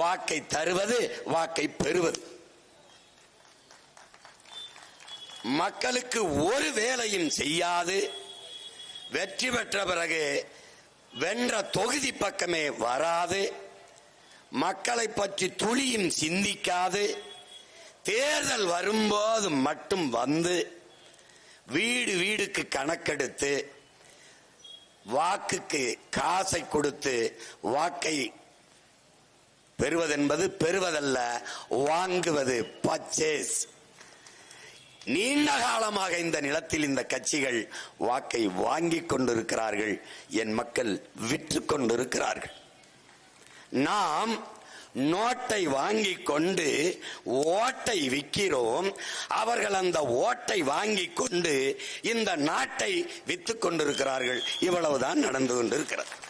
வாக்கை தருவது வாக்கை பெறுவது. மக்களுக்கு ஒரு வேலையும் செய்யாது. வெற்றி பெற்ற பிறகு வென்ற தொகுதி பக்கமே வராது. மக்களை பற்றி துளியும் சிந்திக்காது. தேர்தல் வரும்போது மட்டும் வந்து வீடு வீடுக்கு கணக்கெடுத்து வாக்குக்கு காசை கொடுத்து வாக்கை பெறுவதென்பது பெறுவதல்ல வாங்குவது பர்ச்சேஸ் நீண்ட காலமாக இந்த நிலத்தில் இந்த கட்சிகள் வாக்கை வாங்கிக் கொண்டிருக்கிறார்கள். என் மக்கள் விற்று கொண்டிருக்கிறார்கள். நாம் நோட்டை வாங்கிக் கொண்டு ஓட்டை விற்கிறோம். அவர்கள் அந்த ஓட்டை வாங்கி கொண்டு இந்த நாட்டை வித்துக் கொண்டிருக்கிறார்கள். இவ்வளவுதான் நடந்து கொண்டிருக்கிறது.